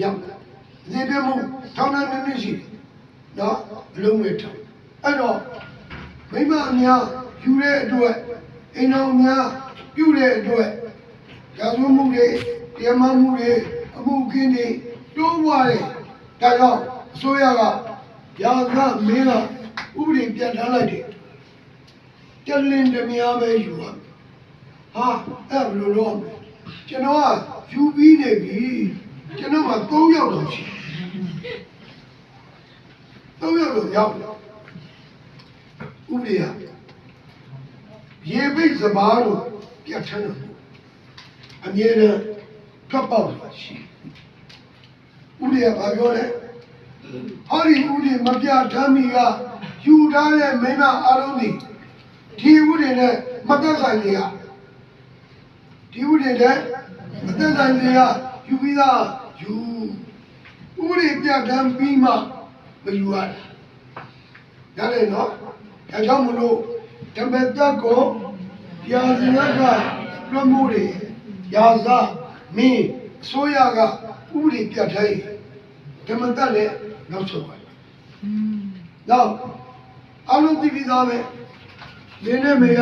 မြောက်တယ်အသေးပြမှုထောင်နဲ့နှစ်နှစ်ရှိတယ်နော်အလုံးမဲ့ထောင်အဲ့တော့မိမအများယူတဲ့အတွက်အိမ်တော်များပြုတဲ့အတွက်ရာဇဝမှုတွေတရားမမှုတွေအမှုခင်းတွေတိုးပွားတယ်ဒါကြောင့်အစိုးရကရာဇမင်းကဥပဒေပြန်ထားလိုက်တယ်တလင်းတမယာပဲယူရမယ်ဟာအဲ့ဘယ်လိုလုပ်ရမလဲကျွန်တော်ကယူပြီးနေပြီ ကျွန်တော်က3ယောက်တော့ရှိ3ယောက်တော့ရောက်တယ်ဥပဒေကရေပိတ်စဘာလို့ပြတ်ထန်းတယ်အမြဲတမ်းထွက်ပေါက်လာရှိဥပဒေကဘာပြောလဲဟောဒီဥပဒေမပြတ်ထမ်းမီကယူထားတဲ့မိမအားလုံးဒီဒီဥပဒေနဲ့မသက်ဆိုင်နေရဒီဥပဒေနဲ့မသက်ဆိုင်နေရယူပြီးသား ယူဥပဒေပြတ်ထမ်းပြီးမှမယူရတာဒါလည်းနော်ဒါကြောင့်မလို့ဓမ္မတက်ကိုရာဇဝတ်ကလွှမ်းမိုးတယ်ရာဇမင်းအစိုးရကဥပဒေပြတ်ထိုင်ဓမ္မတက်လည်းနောက်ဆုံးပါနောက်အလုံးသိပြီးသားပဲလင်းနဲ့မေက